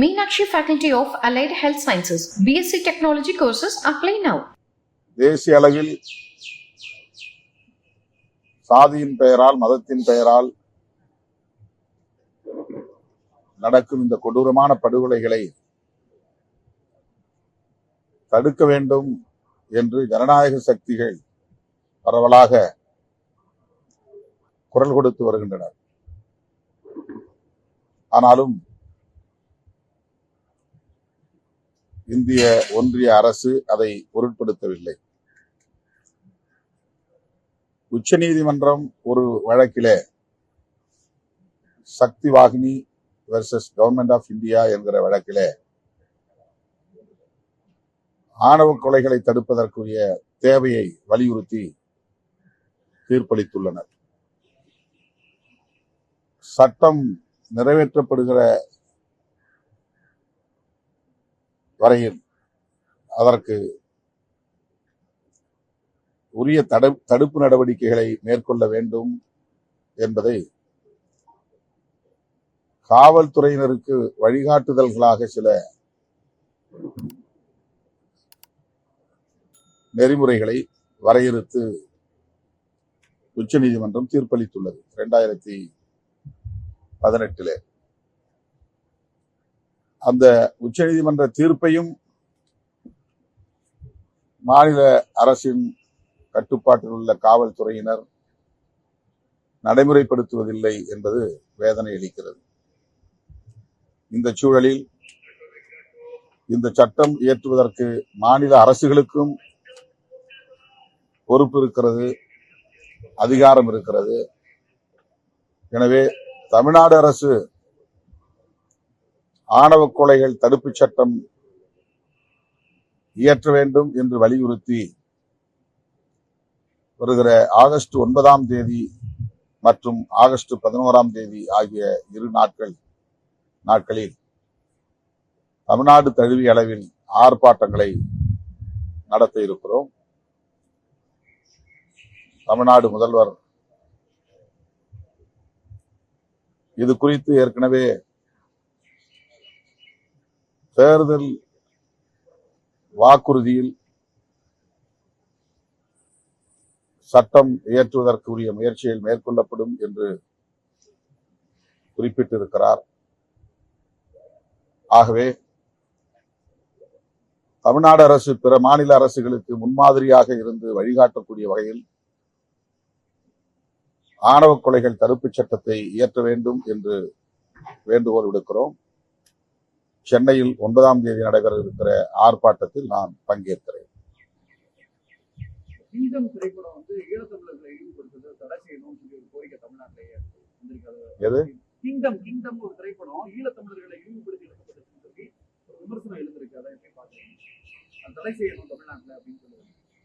Meenakshi faculty of allied health sciences BSc technology courses apply now தேசிய அளவில் சாதியின் பெயரால் மதத்தின் பெயரால் நடக்கும் இந்த கொடூரமான படுகொலைகளை தடுக்க வேண்டும் என்று ஜனநாயக சக்திகள் பரவலாக குரல் கொடுத்து வருகின்றனர். ஆனாலும் இந்திய ஒன்றிய அரசு அதை பொருட்படுத்தவில்லை. உச்சநீதிமன்றம் ஒரு வழக்கிலே Shakti Vahini versus government of India என்கிற வழக்கிலே ஆணவ கொலைகளை தடுப்பதற்குரிய தேவையை வலியுறுத்தி தீர்ப்பளித்துள்ளனர். சட்டம் நிறைவேற்றப்படுகிற வரையில் அதற்கு உரிய தடு- தடுப்பு நடவடிக்கைகளை மேற்கொள்ள வேண்டும் என்பதை காவல்துறையினருக்கு வழிகாட்டுதல்களாக சில நெறிமுறைகளை வரையறுத்து உச்சநீதிமன்றம் தீர்ப்பளித்துள்ளது. இரண்டாயிரத்தி பதினெட்டிலே. அந்த உச்சநீதிமன்ற தீர்ப்பையும் மாநில அரசின் கட்டுப்பாட்டில் உள்ள காவல்துறையினர் நடைமுறைப்படுத்துவதில்லை என்பது வேதனை அளிக்கிறது. இந்த சூழலில் இந்த சட்டம் இயற்றுவதற்கு மாநில அரசுகளுக்கும் பொறுப்பு இருக்கிறது அதிகாரம் இருக்கிறது. எனவே தமிழ்நாடு அரசு ஆணவ கொலைகள் தடுப்புச் சட்டம் இயற்ற வேண்டும் என்று வலியுறுத்தி வருகிற ஆகஸ்ட் ஒன்பதாம் தேதி மற்றும் ஆகஸ்ட் பதினோராம் தேதி ஆகிய இரு நாட்கள் நாட்களில் தமிழ்நாடு தழுவிய அளவில் ஆர்ப்பாட்டங்களை நடத்த இருக்கிறோம். தமிழ்நாடு முதல்வர் இது குறித்து ஏற்கனவே தேர்தல் வாக்குறுதியில் சட்டம் இயற்றுவதற்குரிய முயற்சிகள் மேற்கொள்ளப்படும் என்று குறிப்பிட்டிருக்கிறார். ஆகவே தமிழ்நாடு அரசு பிற மாநில அரசுகளுக்கு முன்மாதிரியாக இருந்து வழிகாட்டக்கூடிய வகையில் ஆணவ கொலைகள் தடுப்புச் சட்டத்தை இயற்ற வேண்டும் என்று வேண்டுகோள் விடுக்கிறோம். சென்னையில் ஒன்பதாம் தேதி நடைபெற இருக்கிற ஆர்ப்பாட்டத்தில் நான் பங்கேற்கிறேன். எது?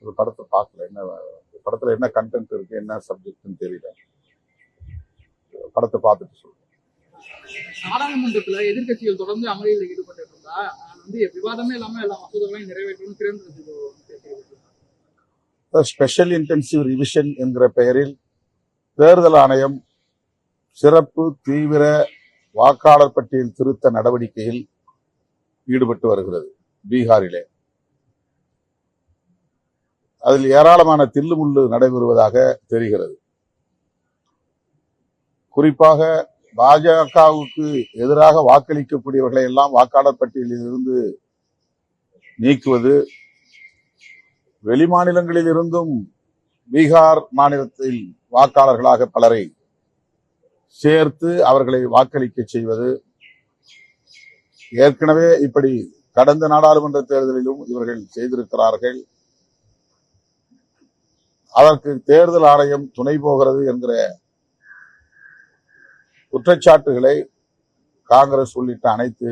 ஒரு படத்தை பார்க்கல. என்ன படத்துல என்ன கண்டென்ட் இருக்கு என்ன சப்ஜெக்ட்னு தெரியல. படத்தை பார்த்துட்டு சொல்றேன். நாடாளுமன்றத்துல எதிர்கட்சிகள் தொடர்ந்து அமளியில் ஈடுபட்டு இருந்தா வந்து விவாதமே இல்லாம எல்லா மசோதாக்களையும் நிறைவேற்றணும் Kiren Rijiju special intensive revision என்கிற பெயரில் தேர்தல் ஆணையம் சிறப்பு தீவிர வாக்காளர் பட்டியல் திருத்த நடவடிக்கையில் ஈடுபட்டு வருகிறது பீகாரிலே. அதில் ஏராளமான தில்லுமுள்ளு நடைபெறுவதாக தெரிகிறது. குறிப்பாக பாஜகவுக்கு எதிராக வாக்களிக்கக்கூடியவர்களை எல்லாம் வாக்காளர் பட்டியலில் இருந்து நீக்குவது வெளிமாநிலங்களில் இருந்தும் பீகார் மாநிலத்தில் வாக்காளர்களாக பலரை சேர்த்து அவர்களை வாக்களிக்க செய்வது. ஏற்கனவே இப்படி கடந்த நாடாளுமன்ற தேர்தலிலும் இவர்கள் செய்திருக்கிறார்கள். அதற்கு தேர்தல் ஆணையம் துணை போகிறது என்கிற குற்றச்சாட்டுகளை காங்கிரஸ் உள்ளிட்ட அனைத்து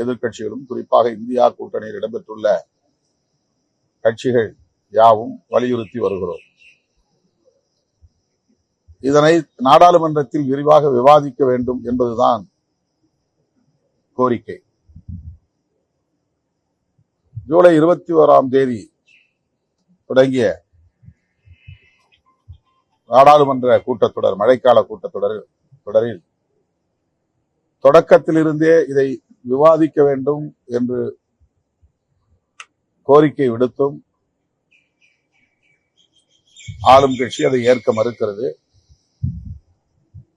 எதிர்க்கட்சிகளும் குறிப்பாக இந்தியா கூட்டணியில் இடம்பெற்றுள்ள கட்சிகள் யாவும் வலியுறுத்தி வருகிறோம். இதனை நாடாளுமன்றத்தில் விரிவாக விவாதிக்க வேண்டும் என்பதுதான் கோரிக்கை. ஜூலை இருபத்தி ஓராம் தேதி தொடங்கிய நாடாளுமன்ற கூட்டத்தொடர் மழைக்கால கூட்டத்தொடர் தொடரில். தொடக்கத்திலிருந்தே இதை விவாதிக்க வேண்டும் என்று கோரிக்கை விடுத்தும் ஆளும் கட்சி அதை ஏற்க மறுக்கிறது.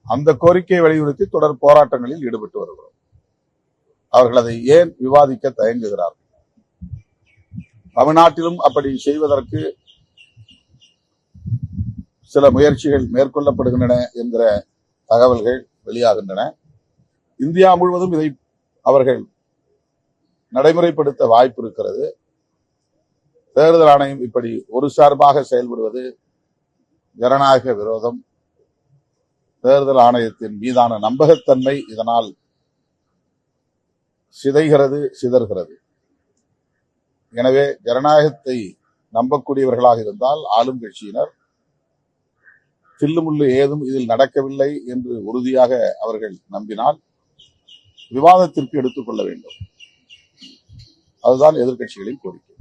அந்த கோரிக்கையை வலியுறுத்தி தொடர் போராட்டங்களில் ஈடுபட்டு வருகிறோம். அவர்கள் அதை ஏன் விவாதிக்க தயங்குகிறார்கள்? தமிழ்நாட்டிலும் அப்படி செய்வதற்கு சில முயற்சிகள் மேற்கொள்ளப்படுகின்றன என்கிற தகவல்கள் வெளியாகின்றன. இந்தியா முழுவதும் இதை அவர்கள் நடைமுறைப்படுத்த வாய்ப்பு இருக்கிறது. தேர்தல் ஆணையம் இப்படி ஒரு சார்பாக செயல்படுவது ஜனநாயக விரோதம். தேர்தல் ஆணையத்தின் மீதான நம்பகத்தன்மை இதனால் சிதைகிறது சிதறுகிறது. எனவே ஜனநாயகத்தை நம்பக்கூடியவர்களாக இருந்தால் ஆளும் கட்சியினர் தில்லுமுள்ளு ஏதும் இதில் நடக்கவில்லை என்று உறுதியாக அவர்கள் நம்பினால் விவாதத்திற்கு எடுத்துக்கொள்ள வேண்டும். அதுதான் எதிர்க்கட்சிகளின் கோரிக்கை.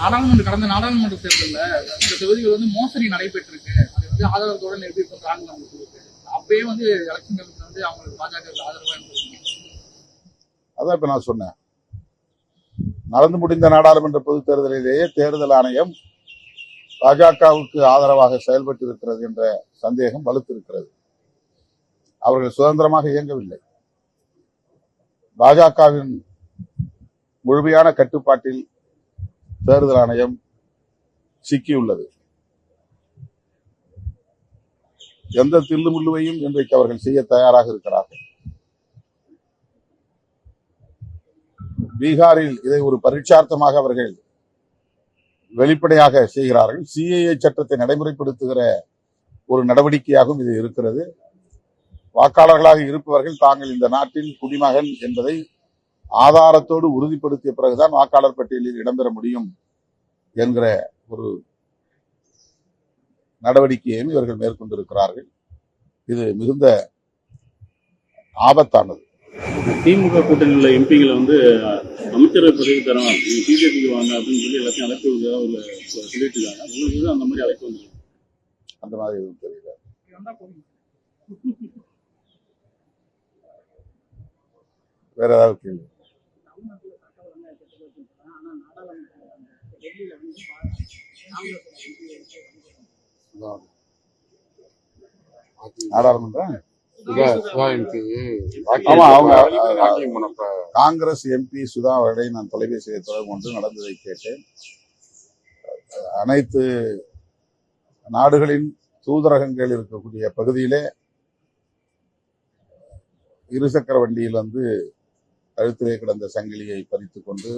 நாடாளுமன்ற கடந்த நாடாளுமன்ற தேர்தலில் இந்த தொகுதிகள் வந்து மோசடி நடைபெற்றிருக்கு. அது வந்து அவங்க சொல்லுது அப்பயே வந்து எலெக்ஷன் கமிஷன் வந்து அவங்களுக்கு பாஜக ஆதரவா இருந்திருக்கு அதான் இப்ப நான் சொன்னேன். நடந்து முடிந்த நாடாளுமன்ற பொதுத் தேர்தலிலேயே தேர்தல் ஆணையம் பாஜகவுக்கு ஆதரவாக செயல்பட்டு இருக்கிறது என்ற சந்தேகம் வலுத்திருக்கிறது. அவர்கள் சுதந்திரமாக இயங்கவில்லை. பாஜகவின் முழுமையான கட்டுப்பாட்டில் தேர்தல் ஆணையம் சிக்கியுள்ளது. எந்த தில்லுமுள்ளுவையும் இன்றைக்கு அவர்கள் செய்ய தயாராக இருக்கிறார்கள். பீகாரில் இதை ஒரு பரீட்சார்த்தமாக அவர்கள் வெளிப்படையாக செய்கிறார்கள். சிஏஏ சட்டத்தை நடைமுறைப்படுத்துகிற ஒரு நடவடிக்கையாகவும் இது இருக்கிறது. வாக்காளர்களாக இருப்பவர்கள் தாங்கள் இந்த நாட்டின் குடிமகன் என்பதை ஆதாரத்தோடு உறுதிப்படுத்திய பிறகுதான் வாக்காளர் பட்டியலில் இடம்பெற முடியும் என்கிற ஒரு நடவடிக்கையையும் இவர்கள் மேற்கொண்டிருக்கிறார்கள். இது மிகுந்த ஆபத்தானது. திமுக கூட்டணியில் உள்ள எம்பிகளை வந்து அமைச்சரவை பதவி தரோம் நீங்கள் பிஜேபிக்கு வாங்க அப்படின்னு சொல்லி எல்லாத்தையும் அழைப்பு விடுறதா ஒரு சொல்லிட்டு இருக்காங்க உங்களுக்கு வந்து அந்த மாதிரி அழைப்பு வந்துருக்கு? அந்த மாதிரி எதுவும் தெரியல. வேற ஏதாவது கேள்வி? நாடாளுமன்றம் காங்கிரஸ் எம்பி சுதா அவர்களை நான் தொலைபேசியை தொடர்பு கொண்டு நடந்ததை கேட்டேன். அனைத்து நாடுகளின் தூதரகங்கள் இருக்கக்கூடிய பகுதியிலே இருசக்கர வண்டியில் வந்து கழுத்திலே கிடந்த சங்கிலியை பறித்துக் கொண்டு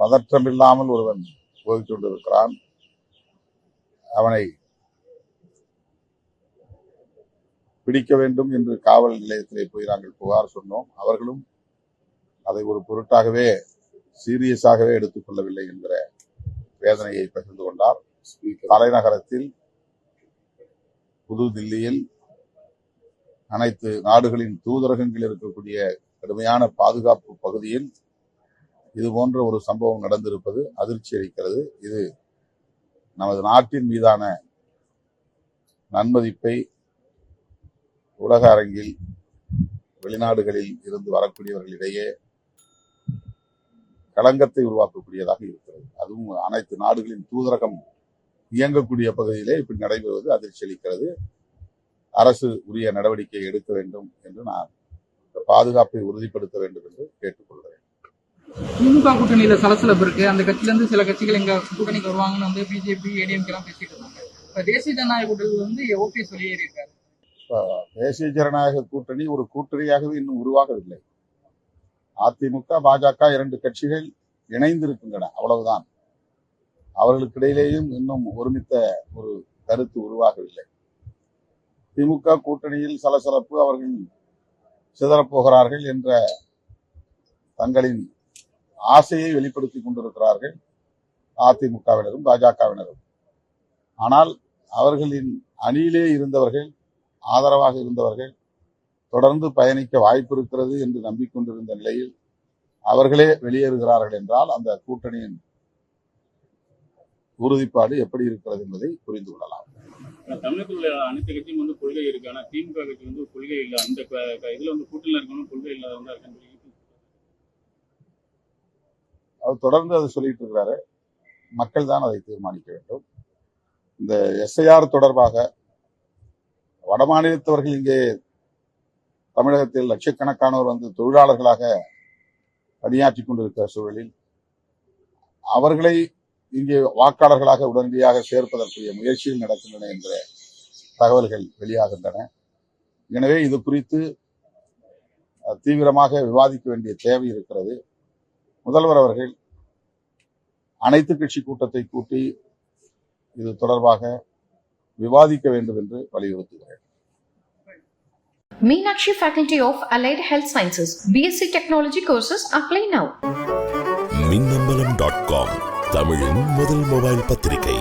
பதற்றமில்லாமல் ஒருவன் போய்க் கொண்டிருக்கிறான். அவனை பிடிக்க வேண்டும் என்று காவல் நிலையத்திலே போய் நாங்கள் புகார் சொன்னோம். அவர்களும் அதை ஒரு பொருட்டாகவே சீரியஸாகவே எடுத்துக்கொள்ளவில்லை என்கிற வேதனையை பகிர்ந்து கொண்டார். தலைநகரத்தில் புது தில்லியில் அனைத்து நாடுகளின் தூதரகங்கள் இருக்கக்கூடிய கடுமையான பாதுகாப்பு பகுதியில் இது போன்ற ஒரு சம்பவம் நடந்திருப்பது அதிர்ச்சி அளிக்கிறது. இது நமது நாட்டின் மீதான நன்மதிப்பை உலக அரங்கில் வெளிநாடுகளில் இருந்து வரக்கூடியவர்களிடையே களங்கத்தை உருவாக்கக்கூடியதாக இருக்கிறது. அதுவும் அனைத்து நாடுகளின் தூதரகம் இயங்கக்கூடிய பகுதியிலே இப்படி நடைபெறுவது அதிர்ச்சி அளிக்கிறது. அரசு உரிய நடவடிக்கை எடுக்க வேண்டும் என்று நான் இந்த பாதுகாப்பை உறுதிப்படுத்த வேண்டும் என்று கேட்டுக்கொள்கிறேன். திமுக கூட்டணியில சலசலப்பு இருக்கு. அந்த கட்சியில இருந்து சில கட்சிகள் எங்க கூட்டணிக்கு வருவாங்கன்னு வந்து பிஜேபி ஏடிஎம்கே எல்லாம் பேசிட்டு இருந்தாங்க. இப்ப தேசிய ஜனநாயக கூட்டணி வந்து ஓபிஎஸ் வெளியேறி இருக்காரு. தேசிய ஜனநாயக கூட்டணி ஒரு கூட்டணியாகவே இன்னும் உருவாகவில்லை. அதிமுக பாஜக இரண்டு கட்சிகள் இணைந்திருக்கின்றன அவ்வளவுதான். அவர்களுக்கு இடையிலேயும் இன்னும் ஒருமித்த ஒரு கருத்து உருவாகவில்லை. திமுக கூட்டணியில் சலசலப்பு அவர்கள் சிதறப்போகிறார்கள் என்ற தங்களின் ஆசையை வெளிப்படுத்திக் கொண்டிருக்கிறார்கள் அதிமுகவினரும் பாஜகவினரும். ஆனால் அவர்களின் அணியிலே இருந்தவர்கள் ஆதரவாக இருந்தவர்கள் தொடர்ந்து பயணிக்க வாய்ப்பு இருக்கிறது என்று நம்பிக்கொண்டிருந்த நிலையில் அவர்களே வெளியேறுகிறார்கள் என்றால் அந்த கூட்டணியின் உறுதிப்பாடு எப்படி இருக்கிறது என்பதை புரிந்து கொள்ளலாம். தமிழகத்தில் உள்ள அனைத்து கட்சியும் வந்து கொள்கை இருக்கு. ஆனா திமுக கட்சி வந்து கொள்கை இல்லை. அந்த இதுல வந்து கூட்டணியில் இருக்கணும் கொள்கை இல்லாதவங்க இருக்கான்னு அவர் தொடர்ந்து அதை சொல்லிட்டு இருக்கிறாரு. மக்கள் தான் அதை தீர்மானிக்க வேண்டும். இந்த எஸ்ஐஆர் தொடர்பாக வடமாநிலத்தவர்கள் இங்கே தமிழகத்தில் லட்சக்கணக்கானோர் வந்து தொழிலாளர்களாக பணியாற்றிக் கொண்டிருக்கிற சூழலில் அவர்களை இங்கே வாக்காளர்களாக உடனடியாக சேர்ப்பதற்குரிய முயற்சிகள் நடக்கின்றன என்ற தகவல்கள் வெளியாகின்றன. எனவே இது குறித்து தீவிரமாக விவாதிக்க வேண்டிய தேவை இருக்கிறது. முதல்வர் அவர்கள் அனைத்து கட்சி கூட்டத்தை கூட்டி இது தொடர்பாக விவாதிக்க வேண்டும் என்று வலியுறுத்துகிறேன் Meenakshi Faculty of Allied Health Sciences, BSc Technology courses apply now. Minnambalam dot com தமிழின் முதல் மொபைல் பத்திரிகை